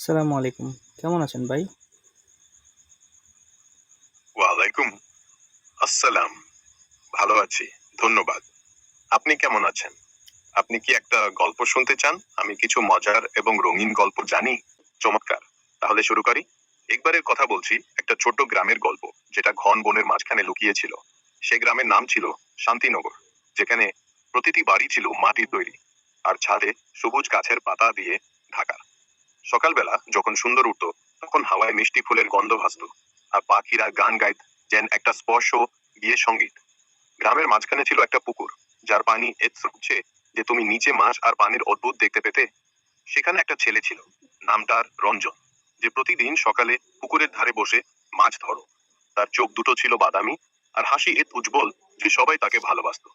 আসসালামু আলাইকুম। কেমন আছেন ভাই? ওয়ালাইকুম আসসালাম। ভালো আছি, ধন্যবাদ। আপনি কেমন আছেন? আপনি কি একটা গল্প শুনতে চান? আমি কিছু মজার এবং রঙিন গল্প জানি? চমৎকার। তাহলে শুরু করি। একবারের কথা বলছি, একটা ছোট গ্রামের গল্প, যেটা ঘন বনের মাঝখানে লুকিয়েছিল। সে গ্রামের নাম ছিল শান্তিনগর, যেখানে প্রতিটি বাড়ি ছিল মাটির তৈরি। আর ছাদে সবুজ গাছের পাতা দিয়ে ঢাকা। সকালবেলা যখন সুন্দর উঠতো, তখন হাওয়ায় মিষ্টি ফুলের গন্ধ ভাসত আর পাখিরা গান গাইত যেন একটা স্পর্শ বিয়ে সংগীত। গ্রামের মাঝখানে ছিল একটা পুকুর, যার পানি এত স্রোতছে যে তুমি নিচে মাছ আর পানির অদ্ভুত দেখতে পেতে। সেখানে একটা ছেলে ছিল নামটার রঞ্জন, যে প্রতিদিন সকালে পুকুরের ধারে বসে মাছ ধরো তার চোখ দুটো ছিল বাদামি আর হাসি এত উজ্জ্বল যে সবাই তাকে ভালোবাসতো।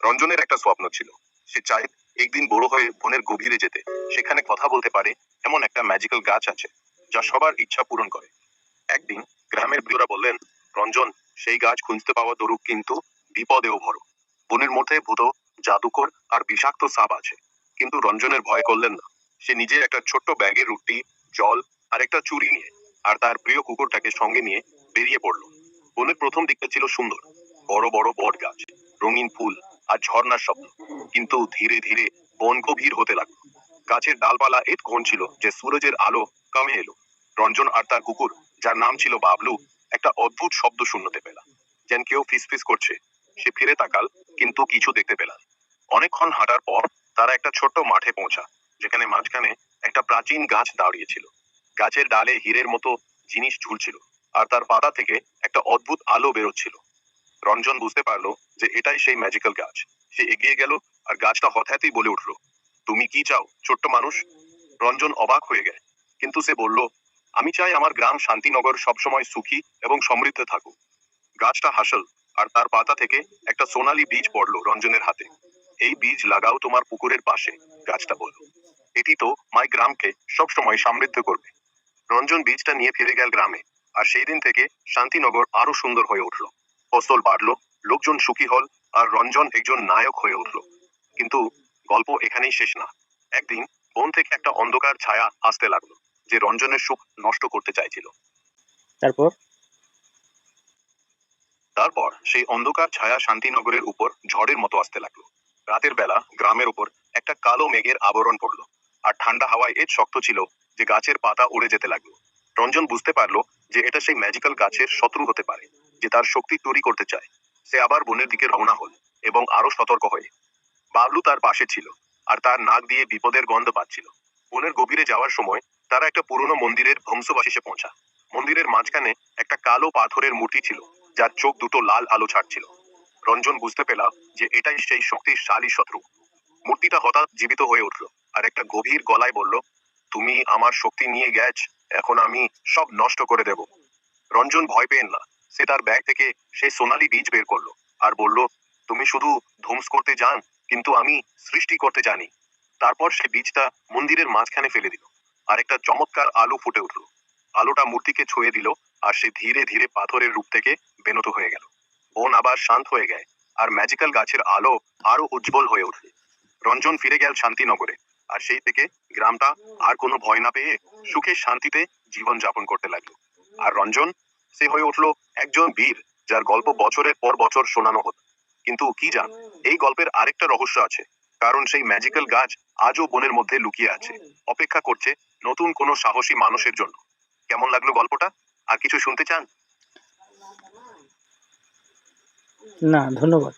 রঞ্জনের একটা স্বপ্ন ছিল, সে চায় একদিন বড় হয়ে বনের গভীরে যেতে সেখানে কথা বলতে পারে এমন একটা ম্যাজিক্যাল গাছ আছে, যা সবার ইচ্ছা পূরণ করে। একদিন গ্রামের বৃহরা বললেন, রঞ্জন, সেই গাছ খুঁজতে পাওয়া দরুক কিন্তু বিপদেও ভরো। বনের মধ্যে ভূত, জাদুকর আর বিষাক্ত সাপ আছে। কিন্তু রঞ্জনের ভয় করলেন না। সে নিজে একটা ছোট্ট ব্যাগে রুটি, জল আর একটা চুরি নিয়ে আর তার প্রিয় কুকুরটাকে সঙ্গে নিয়ে বেরিয়ে পড়ল। বনের প্রথম দিকটা ছিল সুন্দর, বড় বড় বট গাছ রঙিন ফুল আর ঝর্ণার শব্দ কিন্তু ধীরে ধীরে বন গভীর হতে লাগল। গাছের ডালপালা এত ঘন ছিল যে সূরজের আলো কমে এলো। রঞ্জন আর তার কুকুর, যার নাম ছিল বাবলু, একটা অদ্ভুত শব্দ শুনতে পেলাম। যেন কেউ ফিসফিস করছে। সে ফিরে তাকাল, কিন্তু কিছু দেখতে পেলাম। অনেকক্ষণ হাঁটার পর তারা একটা ছোট্ট মাঠে পৌঁছা, যেখানে মাঝখানে একটা প্রাচীন গাছ দাঁড়িয়েছিল। গাছের ডালে হীরের মতো জিনিস ঝুলছিল, আর তার পাতা থেকে একটা অদ্ভুত আলো বেরোচ্ছিল। রঞ্জন বুঝতে পারল যে এটাই সেই ম্যাজিক্যাল গাছ। সে এগিয়ে গেল আর গাছটা হঠাৎই বলে উঠল, তুমি কি চাও, ছোট্ট মানুষ? রঞ্জন অবাক হয়ে গেল, কিন্তু সে বলল, আমি চাই আমার গ্রাম শান্তিনগর সবসময় সুখী এবং সমৃদ্ধ থাকুক। গাছটা হাসল আর তার পাতা থেকে একটা সোনালী বীজ পড়ল রঞ্জনের হাতে। এই বীজ লাগাও তোমার পুকুরের পাশে, গাছটা বলল। এটি তো মাই গ্রামকে সবসময় সমৃদ্ধ করবে। রঞ্জন বীজটা নিয়ে ফিরে গেল গ্রামে আর সেই দিন থেকে শান্তিনগর আরও সুন্দর হয়ে উঠল। ফসল বাড়লো লোকজন সুখী হল আর রঞ্জন একজন নায়ক হয়ে উঠল। কিন্তু গল্প এখানেই শেষ না। একদিন বন থেকে একটা অন্ধকার ছায়া আসতে লাগল যে রঞ্জনের সুখ নষ্ট করতে চাইছিল। তারপর? তারপর সেই অন্ধকার ছায়া শান্তিনগরের উপর ঝড়ের মতো আসতে লাগল। রাতের বেলা গ্রামের উপর একটা কালো মেঘের আবরণ পড়ল আর ঠান্ডা হাওয়ায় এত শক্ত ছিল যে গাছের পাতা উড়ে যেতে লাগল। রঞ্জন বুঝতে পারল যে এটা সেই ম্যাজিক্যাল গাছের শত্রু হতে পারে। যে তার শক্তি চুরি করতে চায়, সে আবার বনের দিকে রওনা হল এবং আরও সতর্ক হয়ে। বাবলু তার পাশে ছিল আর তার নাক দিয়ে বিপদের গন্ধ পাচ্ছিল। বনের গভীরে যাওয়ার সময় তারা একটা পুরনো মন্দিরের ধ্বংসবাসিসে পৌঁছা। মন্দিরের মাঝখানে একটা কালো পাথরের মূর্তি ছিল, যার চোখ দুটো লাল আলো ছাড়ছিল। রঞ্জন বুঝতে পেলাম যে এটাই সেই শক্তিশালী শত্রু। মূর্তিটা হঠাৎ জীবিত হয়ে উঠল আর একটা গভীর গলায় বলল, তুমি আমার শক্তি নিয়ে গেছ, এখন আমি সব নষ্ট করে দেব। রঞ্জন ভয় পেন না। সে তার ব্যাগ থেকে সেই সোনালী বীজ বের করল আর বলল, তুমি শুধু ধ্বংস করতে যান, কিন্তু আমি সৃষ্টি করতে জানি। তারপর সে বীজটা মন্দিরের মাঝখানে ফেলে দিল আর একটা চমৎকার আলো ফুটে উঠল। আলোটা মূর্তিকে ছুঁয়ে দিল আর সে ধীরে ধীরে পাথরের রূপ থেকে বেনত হয়ে গেল। বন আবার শান্ত হয়ে গেল আর ম্যাজিক্যাল গাছের আলো আরও উজ্জ্বল হয়ে উঠল রঞ্জন ফিরে গেল শান্তিনগরে আর সেই থেকে গ্রামটা আর কোনো ভয় না পেয়ে সুখে শান্তিতে জীবন যাপন করতে লাগল। আর রঞ্জন সে হয়ে উঠল একজন বীর, যার গল্প বছরের পর বছর শোনানো হতো। কিন্তু কি জান, এই গল্পের আরেকটা রহস্য আছে, কারণ সেই ম্যাজিক্যাল গাছ আজও বনের মধ্যে লুকিয়ে আছে। অপেক্ষা করছে নতুন কোনো সাহসী মানুষের জন্য। কেমন লাগল গল্পটা? আর কিছু শুনতে চান? না, ধন্যবাদ।